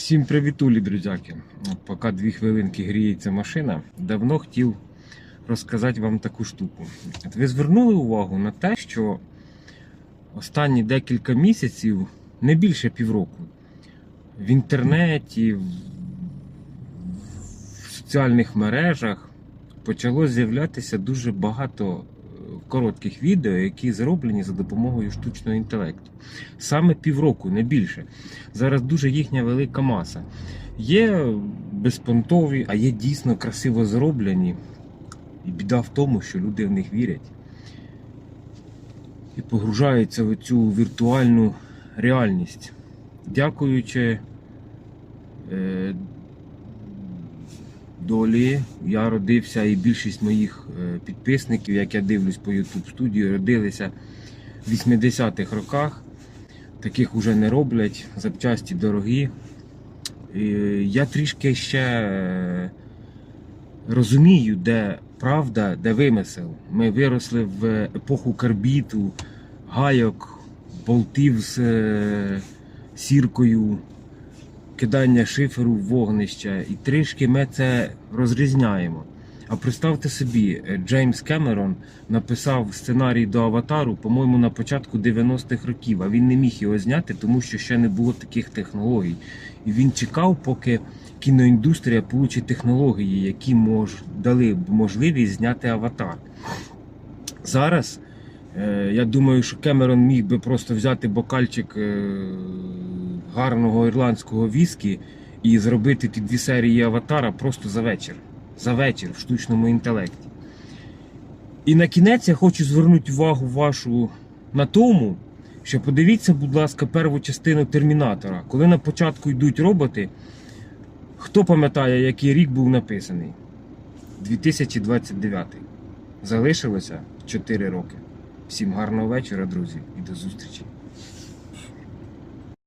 Всім привітулі, друзяки. Поки дві хвилинки гріється машина, давно хотів розказати вам таку штуку. Ви звернули увагу на те, що останні декілька місяців, не більше півроку, в інтернеті, в соціальних мережах почало з'являтися дуже багато коротких відео, які зроблені за допомогою штучного інтелекту. Саме півроку, не більше. Зараз дуже їхня велика маса. Є безпонтові, а є дійсно красиво зроблені. І біда в тому, що люди в них вірять і погружаються в цю віртуальну реальність. Дякуючи долі, я родився, і більшість моїх е, підписників, як я дивлюсь по YouTube студію, родилися в 80-х роках. Таких вже не роблять, запчасті дорогі. І я трішки ще е, розумію, де правда, де вимисел. Ми виросли в епоху карбіту, гайок, болтів з е, сіркою, кидання шиферу в вогнище. І трішки ми це розрізняємо. А представте собі, е, Джеймс Кемерон написав сценарій до аватару, по-моєму, на початку 90-х років, а він не міг його зняти, тому що ще не було таких технологій. І він чекав, поки кіноіндустрія получить технології, які мож, дали б можливість зняти аватар. Зараз е, я думаю, що Кемерон міг би просто взяти бокальчик е, гарного ірландського віскі і зробити ті дві серії аватара просто за вечір. За вечір в штучному інтелекті. І на кінець я хочу звернути увагу вашу на тому, що подивіться, будь ласка, перву частину Термінатора. Коли на початку йдуть роботи, хто пам'ятає, який рік був написаний? 2029. Залишилося 4 роки. Всім гарного вечора, друзі, і до зустрічі.